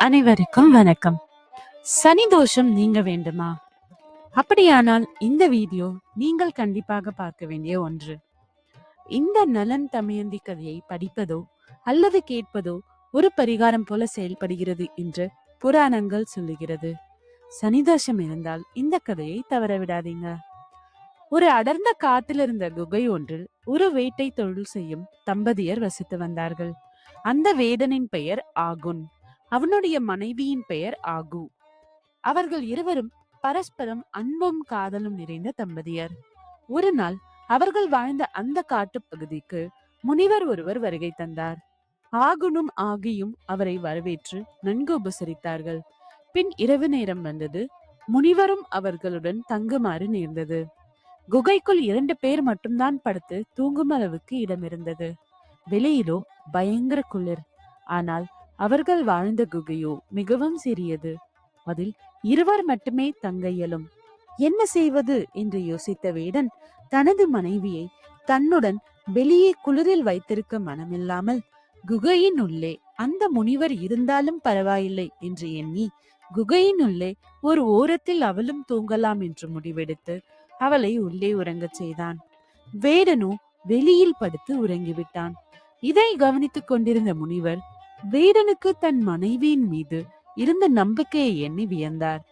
அனைவருக்கும் வணக்கம். சனி தோஷம் நீங்க வேண்டுமா? அப்படியானால் இந்த வீடியோ நீங்கள் கண்டிப்பாக பார்க்க வேண்டிய ஒன்று. இந்த நலன் தமயந்தி கதையை படிப்பதோ அல்லது கேட்பதோ ஒரு பரிகாரம் போல செயல்படுகிறது என்று புராணங்கள் சொல்லுகிறது. சனி தோஷம் இருந்தால் இந்த கதையை தவற விடாதீங்க. ஒரு அடர்ந்த காட்டில் இருந்த குகை ஒன்றில் ஒரு வேட்டை தொழில் செய்யும் தம்பதியர் வசித்து வந்தார்கள். அந்த வேதனின் பெயர் ஆகுன். அவனுடைய மனைவியின் பெயர் ஆகு. அவர்கள் இருவரும் பரஸ்பரம் அன்பும் காதலும் நிறைந்த தம்பதியர். ஒரு நாள் அவர்கள் வாழ்ந்த அந்த காட்டு பகுதிக்கு முனிவர் ஒருவர் வருகை தந்தார். ஆகுனும் ஆகியும் அவரை வரவேற்று நன்கு உபசரித்தார்கள். பின் இரவு நேரம் வந்தது. முனிவரும் அவர்களுடன் தங்குமாறு நேர்ந்தது. குகைக்குள் இரண்டு பேர் மட்டும்தான் படுத்து தூங்கும் அளவுக்கு இடம் இருந்தது வெளியிலோ பயங்கர குளிர். ஆனால் அவர்கள் வாழ்ந்த குகையோ மிகவும் சிறியது. அதில் இருவர் மட்டுமே தங்க இயலும் என்ன செய்வது? என்று யோசித்த வேடன் தனது மனைவியை தன்னுடன் வெளியே குளிரில் வைத்திருக்க மனமில்லாமல் குகையின் உள்ளே அந்த முனிவர் இருந்தாலும் பரவாயில்லை என்று எண்ணி குகையின் உள்ளே ஒரு ஓரத்தில் அவளும் தூங்கலாம் என்று முடிவெடுத்து அவளை உள்ளே உறங்கச் செய்தான். வேடனோ வெளியில் படுத்து உறங்கிவிட்டான். இதை கவனித்துக் கொண்டிருந்த முனிவர் வேடனுக்கு தன் மனைவியின் மீது இருந்த நம்பிக்கையை எண்ணி வியந்தார்.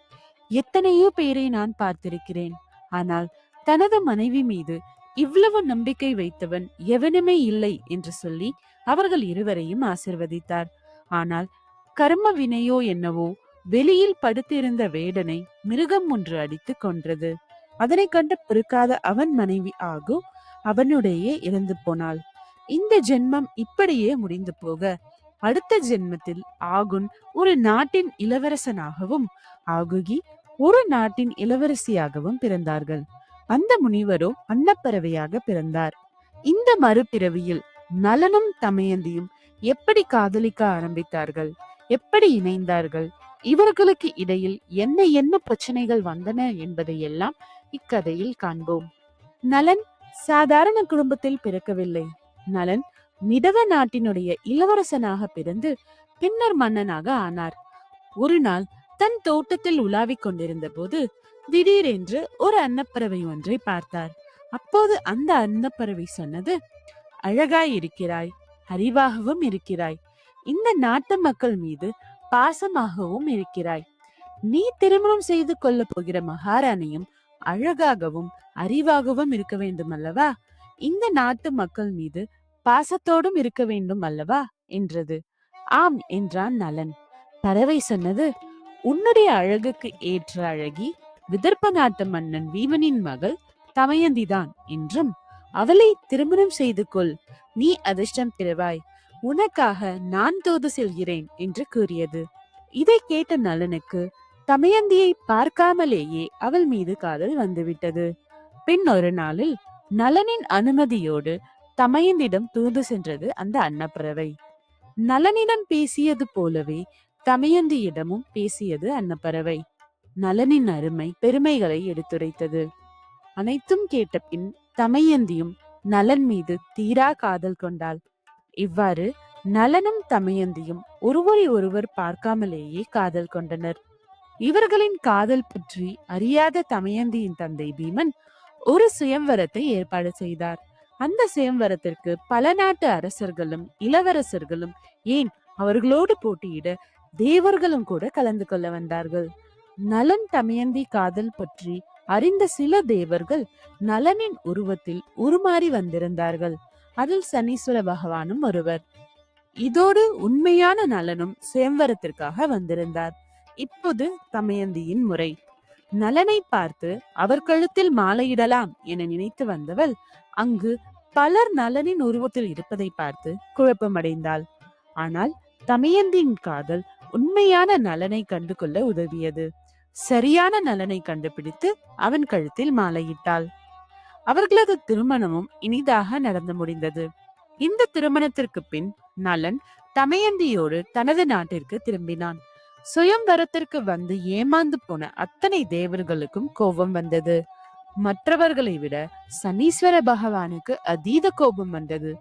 எத்தனையோ பேரை நான் பார்த்திருக்கிறேன். ஆனால் தனது மனைவி மீது இவ்வளவு நம்பிக்கை வைத்தவன் எவனுமே இல்லை என்று சொல்லி அவர்கள் இருவரையும் ஆசிர்வதித்தார். ஆனால் கர்ம வினையோ என்னவோ வெளியில் படுத்திருந்த வேடனை மிருகம் ஒன்று அடித்து கொன்றது. அதனை கண்டு பொறுக்காத அவன் மனைவி ஆகு அவனுடைய இறந்து போனாள். இந்த ஜென்மம் இப்படியே முடிந்து போக அடுத்த ஜென்மத்தில் ஆகுன் ஒரு நாட்டின் இளவரசனாகவும் ஆகுகி ஒரு நாட்டின் இளவரசியாகவும் பிறந்தார்கள். அந்த முனிவரோ அன்னப்பறவையாக பிறந்தார். இந்த மறுபிறவியில் நலனும் தமயந்தியும் எப்படி காதலிக்க ஆரம்பித்தார்கள்? எப்படி இணைந்தார்கள்? இவர்களுக்கு இடையில் என்ன என்ன பிரச்சனைகள் வந்தன என்பதை எல்லாம் இக்கதையில் காண்போம். நலன் சாதாரண குடும்பத்தில் பிறக்கவில்லை. நலன் மிதவ நாட்டினுடைய இளவரசனாக பிறந்து பின்னர் மன்னனாக ஆனார். ஒரு நாள் தன் தோட்டத்தில் உலாவிக் கொண்டிருந்த போது திடீரென்று ஒரு அன்னப்பறவை ஒன்றை பார்த்தார். அப்போது அந்த அன்னப்பறவை சொன்னது அழகாய் இருக்கிறாய் அறிவாகவும் இருக்கிறாய். இந்த நாட்டு மக்கள் மீது பாசமாகவும் இருக்கிறாய். நீ திருமணம் செய்து கொள்ள போகிற மகாராணியும் அழகாகவும் அறிவாகவும் இருக்க வேண்டும் அல்லவா இந்த நாட்டு மக்கள் மீது பாசத்தோடும் இருக்க வேண்டும் அல்லவா? என்றது. ஆம் என்றான் நலன். பறவை சொன்னது உன்னுடைய அழகுக்கு ஏற்ற அழகி விதர்ப்ப நாட்டு மன்னன் வீமனின் மகள் தமயந்திதான் என்றும் அவளை திருமணம் செய்து கொள் நீ அதிர்ஷ்டம் பெறுவாய். உனக்காக நான் தோது செல்கிறேன் என்று கூறியது. இதை கேட்ட நலனுக்கு தமயந்தியை பார்க்காமலேயே அவள் மீது காதல் வந்துவிட்டது. பின் ஒரு நாளில் நலனின் அனுமதியோடு தமையனிடம் தூது சென்றது அந்த அன்னப்பறவை. நலனிடம் பேசியது போலவே தமையந்தியிடமும் பேசியது அன்னப்பறவை. நலனின் அருமை பெருமைகளை எடுத்துரைத்தது. அனைத்தும் கேட்ட பின் தமையந்தியும் நலன் மீது தீரா காதல் கொண்டாள். இவ்வாறு நலனும் தமையந்தியும் ஒருவரை ஒருவர் பார்க்காமலேயே காதல் கொண்டனர். இவர்களின் காதல் பற்றி அறியாத தமையந்தியின் தந்தை பீமன் ஒரு சுயம்வரத்தை ஏற்பாடு செய்தார். அந்த சுயம்வரத்திற்கு பல நாட்டு அரசர்களும் இளவரசர்களும் ஏன் அவர்களோடு போட்டியிட தேவர்களும் கூட கலந்து கொள்ள வந்தார்கள். நலன் தமயந்தி காதல் பற்றி அறிந்த சில தேவர்கள் நலனின் உருவத்தில் உருமாறி வந்திருந்தார்கள். அதில் சனீஸ்வர பகவானும் ஒருவர். இதோடு உண்மையான நலனும் சுயம்வரத்திற்காக வந்திருந்தார். இப்போது தமயந்தியின் முறை. நலனை பார்த்து அவர் கழுத்தில் மாலையிடலாம் என நினைத்து வந்தவள் அங்கு பலர் நலனின் உருவத்தில் இருப்பதை பார்த்து குழப்பமடைந்தாள். ஆனால் தமயந்தியின் காதல் உண்மையான நலனை கண்டு கொள்ள உதவியது. சரியான நலனை கண்டுபிடித்து அவன் கழுத்தில் மாலையிட்டாள். அவர்களது திருமணமும் இனிதாக நடந்து முடிந்தது. இந்த திருமணத்திற்கு பின் நலன் தமயந்தியோடு தனது நாட்டிற்கு திரும்பினான். சுயம்பரத்திற்கு வந்து ஏமாந்து போன அத்தனை தேவர்களுக்கும் கோபம் வந்தது. மற்றவர்களை விட சனீஸ்வர பகவானுக்கு அதீத கோபம் வந்தது.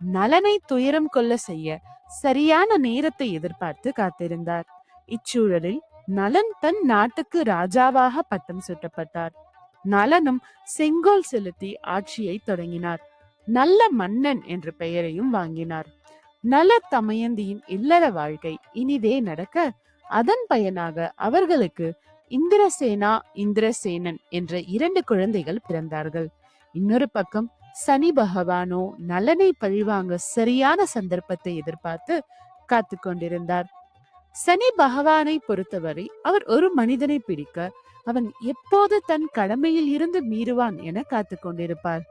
நலனை துயரம் கொள்ள செய்ய சரியான நேரத்தை எதிர்பார்த்து காத்திருந்தார். இச்சூழலில் நலன் தன் நாட்டுக்கு ராஜாவாக பட்டம் சூட்டப்பட்டார். நலனும் செங்கோல் செலுத்தி ஆட்சியை தொடங்கினார். நல்ல மன்னன் என்ற பெயரையும் வாங்கினார். நல தமயந்தியின் இல்லற வாழ்க்கை இனிதே நடக்க அதன் பயனாக அவர்களுக்கு இந்திரசேனா இந்திரசேனன் என்ற இரண்டு குழந்தைகள் பிறந்தார்கள். இன்னொரு பக்கம் சனி பகவானோ நலனை பழிவாங்க சரியான சந்தர்ப்பத்தை எதிர்பார்த்து காத்து கொண்டிருந்தார். சனி பகவானை பொறுத்தவரை அவர் ஒரு மனிதனை பிடிக்க அவன் எப்போது தன் கடமையில் இருந்து மீறுவான் என காத்து கொண்டிருப்பார்.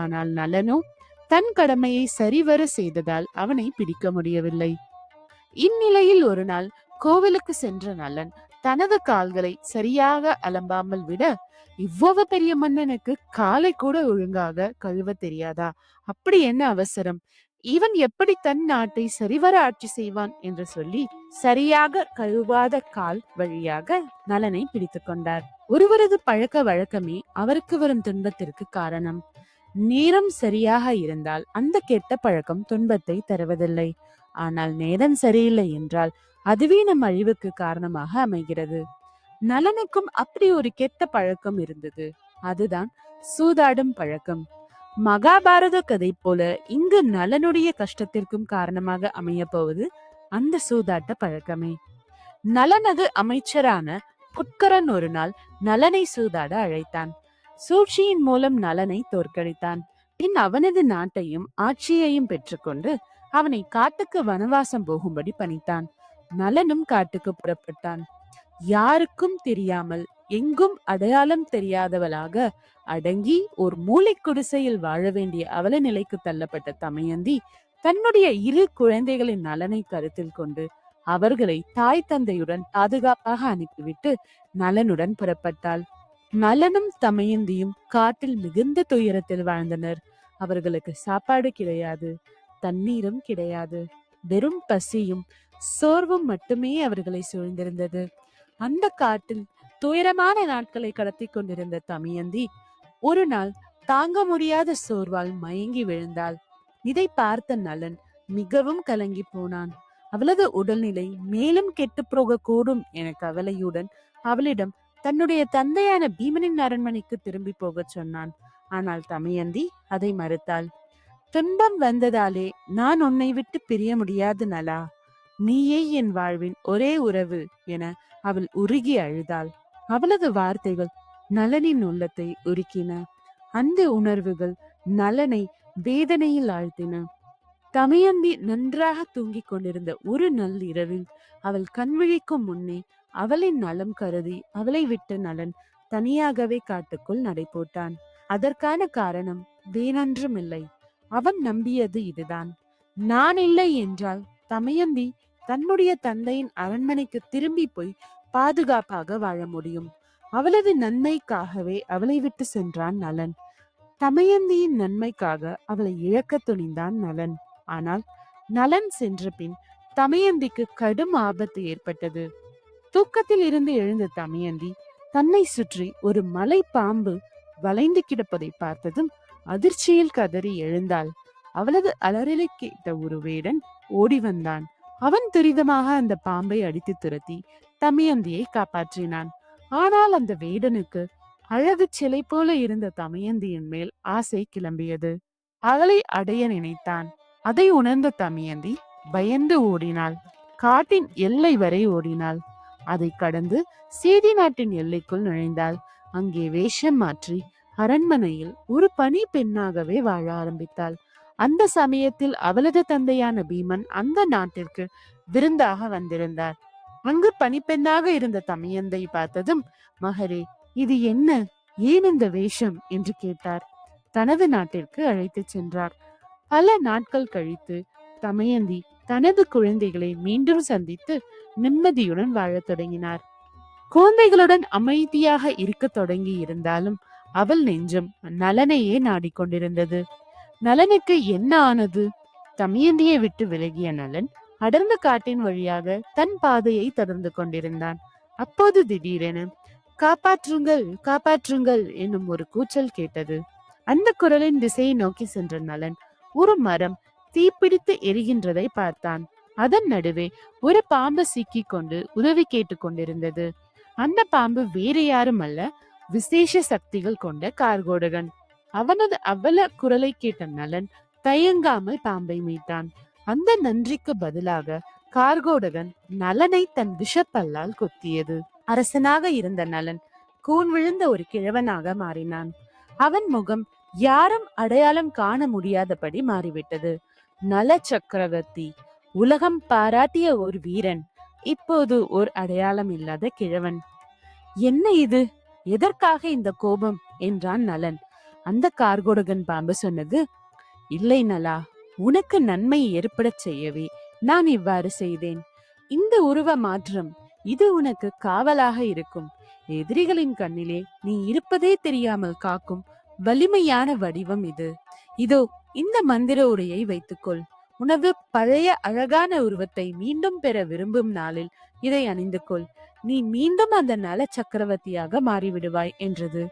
ஆனால் நலனோ தன் கடமையை சரிவர செய்ததால் அவனை பிடிக்க முடியவில்லை. இந்நிலையில் ஒரு நாள் கோவிலுக்கு சென்ற நலன் தனது கால்களை சரியாக அலம்பாமல் விட இவ்வளவு பெரிய மன்னனுக்கு காலை கூட ஒழுங்காக கழுவ தெரியாதா? அப்படி என்ன அவசரம்? இவன் எப்படி தன் நாட்டை சரிவர ஆட்சி செய்வான் என்று சொல்லி சரியாக கழுவாத கால் வழியாக நலனை பிடித்துக் கொண்டார். ஒருவரது பழக்க வழக்கமே அவருக்கு வரும் துன்பத்திற்கு காரணம். நேரம் சரியாக இருந்தால் அந்த கெட்ட பழக்கம் துன்பத்தை தருவதில்லை. ஆனால் நேரம் சரியில்லை என்றால் அதுவே நம் அழிவுக்கு காரணமாக அமைகிறது. நலனுக்கும் அப்படி ஒரு கெட்ட பழக்கம் இருந்தது. அதுதான் சூதாடும் பழக்கம். மகாபாரத கதை போல இங்கு நலனுடைய கஷ்டத்திற்கும் காரணமாக அமைய போவது அந்த சூதாட்ட பழக்கமே. நலனது அமைச்சரான புட்கரன் ஒரு நாள் நலனை சூதாட அழைத்தான். சூழ்ச்சியின் மூலம் நலனை தோற்கடித்தான். பின் அவனது நாட்டையும் ஆட்சியையும் பெற்றுக்கொண்டு அவனை காட்டுக்கு வனவாசம் போகும்படி பணித்தான். நலனும் காட்டுக்கு புறப்பட்டான். யாருக்கும் தெரியாமல் எங்கும் அடையாளம் தெரியாதவளாக அடங்கி ஒரு மூளை குடிசையில் வாழ வேண்டிய அவல நிலைக்கு தள்ளப்பட்ட தமயந்தி தன்னுடைய இரு குழந்தைகளின் நலனை கருத்தில் கொண்டு அவர்களை தாய் தந்தையுடன் பாதுகாப்பாக அனுப்பிவிட்டு நலனுடன் புறப்பட்டாள். நலனும் தமயந்தியும் காட்டில் மிகுந்த துயரத்தில் வாழ்ந்தனர். அவர்களுக்கு சாப்பாடு கிடையாது தண்ணீரும் கிடையாது. வெறும் பசியும் சோர்வும் மட்டுமே அவர்களை சூழ்ந்திருந்தது. அந்த காட்டில் துயரமான நாட்களை கடத்தி கொண்டிருந்த தமியந்தி ஒரு நாள் தாங்க முடியாத சோர்வால் மயங்கி விழுந்தாள். இதை பார்த்த நலன் மிகவும் கலங்கி போனான். அவளது உடல்நிலை மேலும் கெட்டு போக கூடும் என கவலையுடன் அவளிடம் தன்னுடைய தந்தையான பீமனின் அரண்மனைக்கு திரும்பி போகச் சொன்னான். ஆனால் தமயந்தி அதை மறுத்தாள். துன்பம் வந்ததாலே நான் உன்னை விட்டு பிரிய முடியாது நலா நீயே என் வாழ்வின் ஒரே உறவு என அவள் உருகி அழுதாள். அவளது வார்த்தைகள் நலனின் உள்ளத்தை உருக்கின. அந்த உணர்வுகள் நலனை வேதனையில் ஆழ்த்தின. தமையந்தி நன்றாக தூங்கிக் கொண்டிருந்த ஒரு நள்ளிரவில் அவள் கண்விழிக்கும் முன்னே அவளின் நலம் கருதி அவளை விட்ட நலன் தனியாகவே காட்டுக்குள் நடைபோட்டான். அதற்கான காரணம் வேறொன்றுமில்லை. அவன் நம்பியது இதுதான். நான் இல்லை என்றால் தமயந்தி தன்னுடைய தந்தையின் அரண்மனைக்கு திரும்பி போய் பாதுகாப்பாக வாழ முடியும். அவளது நன்மைக்காகவே அவளை விட்டு சென்றான் நலன். தமயந்தியின் நன்மைக்காக அவளை இழக்க துணிந்தான் நலன். ஆனால் நலன் சென்ற பின் தமயந்திக்கு கடும் ஆபத்து ஏற்பட்டது. தூக்கத்தில் இருந்து எழுந்த தமயந்தி தன்னை சுற்றி ஒரு மலை பாம்பு வளைந்து கிடப்பதை பார்த்ததும் அதிர்ச்சியில் கதறி எழுந்தாள். அவளது அலறலை கேட்ட ஒரு வேடன் ஓடி வந்தான். அவன் துரிதமாக அந்த பாம்பை அடித்து துரத்தி தமயந்தியை காப்பாற்றினான். ஆனால் அந்த வேடனுக்கு அழகு சிலை போல இருந்த தமயந்தியின் மேல் ஆசை கிளம்பியது. அவளை அடைய நினைத்தான். அதை உணர்ந்த தமயந்தி பயந்து ஓடினாள். காட்டின் எல்லை வரை ஓடினாள். அதை கடந்து சேதி நாட்டின் எல்லைக்குள் நுழைந்தாள். அங்கே வேஷம் மாற்றி அரண்மனையில் ஒரு பணி பெண்ணாகவே வாழ ஆரம்பித்தாள். அந்த சமயத்தில் அவளது தந்தையான பீமன் அந்த நாட்டிற்கு விருந்தாக வந்திருந்தார். அங்கு பணிப்பெண்ணாக இருந்த தமையந்தை பார்த்ததும் மகரே இது என்ன? ஏன் இந்த வேஷம்? என்று கேட்டார். தனது நாட்டிற்கு அழைத்துச் சென்றார். பல நாட்கள் கழித்து தமயந்தி தனது குழந்தைகளை மீண்டும் சந்தித்து நிம்மதியுடன் வாழத் தொடங்கினார். குழந்தைகளுடன் அமைதியாக இருக்க தொடங்கி இருந்தாலும் அவள் நெஞ்சம் நலனையே நாடிக்கொண்டிருந்தது நலனுக்கு என்ன ஆனது? தமியந்தியை விட்டு விலகிய நலன் அடர்ந்த காட்டின் வழியாக தன் பாதையை தொடர்ந்து கொண்டிருந்தான். அப்போது திடீரென காப்பாற்றுங்கள் காப்பாற்றுங்கள் என்னும் ஒரு கூச்சல் கேட்டது. அந்த குரலின் திசையை நோக்கி சென்ற நலன் ஒரு மரம் தீப்பிடித்து எரிகின்றதை பார்த்தான். அதன் நடுவே ஒரு பாம்பு சிக்கிக் கொண்டு உதவி கேட்டுக் கொண்டிருந்தது. அந்த பாம்பு வேறு யாரும் அல்ல விசேஷ சக்திகள் கொண்ட கார்கோடகன். அவனது அவல குரலை கேட்ட நலன் தயங்காமல் பாம்பை மீட்டான். அந்த நன்றிக்கு பதிலாக கார்கோடகன் நலனை தன் விஷப்பல்லால் கொத்தியது. அரசனாக இருந்த நலன் கூன் விழுந்த ஒரு கிழவனாக மாறினான். அவன் முகம் யாரும் அடையாளம் காண முடியாதபடி மாறிவிட்டது. நல சக்கரவர்த்தி உலகம் பாராட்டிய ஒரு வீரன் இப்போது ஒரு அடையாளம் இல்லாத கிழவன். என்ன இது? எதற்காக இந்த கோபம்? என்றான் நலன். அந்த கார்கோடகன் பாம்பு சொன்னது இல்லை நலா உனக்கு நன்மை ஏற்படச் செய்யவே நான் இவ்வாறு செய்தேன். இந்த உருவ மாற்றம் இது உனக்கு காவலாக இருக்கும். எதிரிகளின் கண்ணிலே நீ இருப்பதே தெரியாமல் காக்கும் வலிமையான வடிவம் இது. இதோ இந்த மந்திர உரையை வைத்துக்கொள். உனது பழைய அழகான உருவத்தை மீண்டும் பெற விரும்பும் நாளில் இதை அணிந்து கொள் நீ மீண்டும் அந்த நல சக்கரவர்த்தியாக மாறிவிடுவாய் என்றது.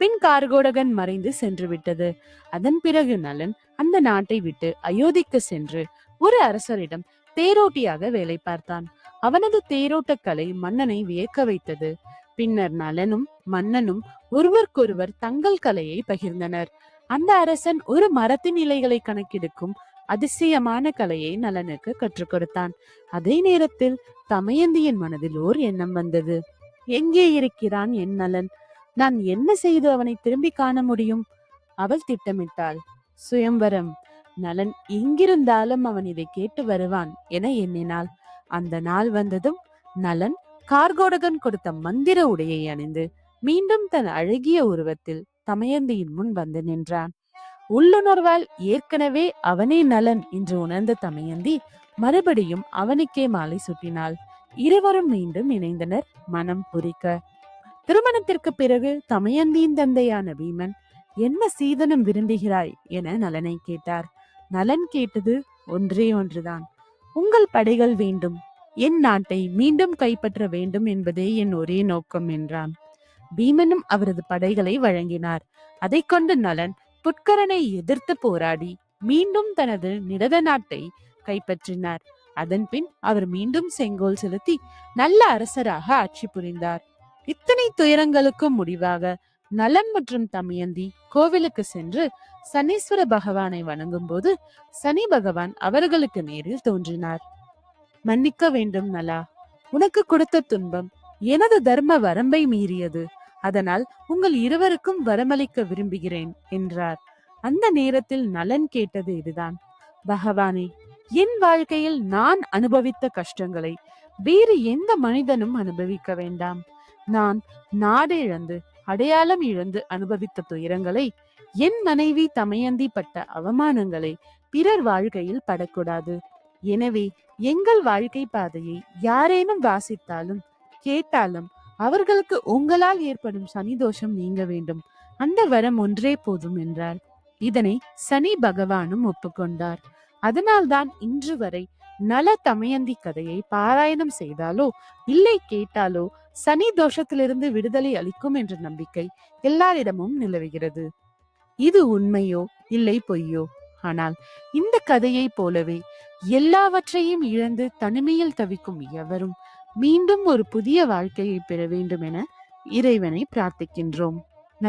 பின் கார்கோடகன் மறைந்து சென்று விட்டது. அதன் பிறகு நலன் அந்த நாட்டை விட்டு அயோத்திக்கு சென்று ஒரு அரசரிடம் தேரோட்டியாக வேலை பார்த்தான். அவனது தேரோட்ட கலை மன்னனை வியக்க வைத்தது. பின்னர் நலனும் மன்னனும் ஒருவருக்கொருவர் தங்கள் கலையை பகிர்ந்தனர். அந்த அரசன் ஒரு மரத்தின் இலைகளை கணக்கெடுக்கும் அதிசயமான கலையை நலனுக்கு கற்றுக் கொடுத்தான். அதே நேரத்தில் தமயந்தியின் மனதில் ஓர் எண்ணம் வந்தது. எங்கே இருக்கிறான் என் நலன்? நான் என்ன செய்து அவனை திரும்பி காண முடியும்? அவள் திட்டமிட்டாள். சுயம்பரம் நலன் எங்கிருந்தாலும் அவன் இதை கேட்டு வருவான் என எண்ணினாள். அந்த நாள் வந்ததும் நலன் கார்கோடகன் கொடுத்த மந்திர உடையை அணிந்து மீண்டும் தன் அழகிய உருவத்தில் தமயந்தியின் முன் வந்து நின்றான். உள்ளுணர்வால் ஏற்கனவே அவனே நலன் என்று உணர்ந்த தமயந்தி மறுபடியும் அவனுக்கே மாலை சுட்டினாள். இருவரும் மீண்டும் இணைந்தனர். மனம் புரிக்க. திருமணத்திற்கு பிறகு தமயந்தியின் தந்தையான பீமன் என்ன சீதனம் விரும்புகிறாய்? என நலனை கேட்டார். நலன் கேட்டது ஒன்றே ஒன்றுதான். உங்கள் படைகள் வேண்டும். என் நாட்டை மீண்டும் கைப்பற்ற வேண்டும் என்பதே என் ஒரே நோக்கம் என்றான். பீமனும் அவரது படைகளை வழங்கினார். அதை கொண்டு நலன் புட்கரனை எதிர்த்து போராடி மீண்டும் தனது நிடத நாட்டை கைப்பற்றினார். அதன்பின் அவர் மீண்டும் செங்கோல் செலுத்தி நல்ல அரசராக ஆட்சி புரிந்தார். இத்தனை துயரங்களுக்கும் முடிவாக நலன் மற்றும் தமயந்தி கோவிலுக்கு சென்று சனீஸ்வர பகவானை வணங்கும் போது சனி பகவான் அவர்களுக்கு நேரில் தோன்றினார். மன்னிக்க வேண்டும் நலா உனக்கு கொடுத்த துன்பம் எனது தர்ம வரம்பை மீறியது. அதனால் உங்கள் இருவருக்கும் வரமளிக்க விரும்புகிறேன் என்றார். அந்த நேரத்தில் நலன் கேட்டது இதுதான். பகவானே என் வாழ்க்கையில் நான் அனுபவித்த கஷ்டங்களை வேறு எந்த மனிதனும் அனுபவிக்க வேண்டாம். நான் நாடு இழந்து அடையாளம் இழந்து அனுபவித்த துயரங்களை என் மனைவி தமையந்தி பட்ட அவமானங்களை பிறர் வாழ்க்கையில் படக்கூடாது. எனவே எங்கள் வாழ்க்கை பாதையை யாரேனும் வாசித்தாலும் கேட்டாலும் அவர்களுக்கு உங்களால் ஏற்படும் சனி தோஷம் நீங்க வேண்டும். அந்த வரம் ஒன்றே போதும் என்றார். இதனை சனி பகவானும் ஒப்புக்கொண்டார். அதனால்தான் இன்று வரை நல தமயந்தி கதையை பாராயணம் செய்தாலோ இல்லை கேட்டாலோ சனி தோஷத்திலிருந்து விடுதலை அளிக்கும் என்ற நம்பிக்கை எல்லாரிடமும் நிலவுகிறது. இது உண்மையோ இல்லை பொய்யோ? ஆனால் இந்த கதையை போலவே எல்லாவற்றையும் இழந்து தனிமையில் தவிக்கும் எவரும் மீண்டும் ஒரு புதிய வாழ்க்கையை பெற வேண்டும் என இறைவனை பிரார்த்திக்கின்றோம்.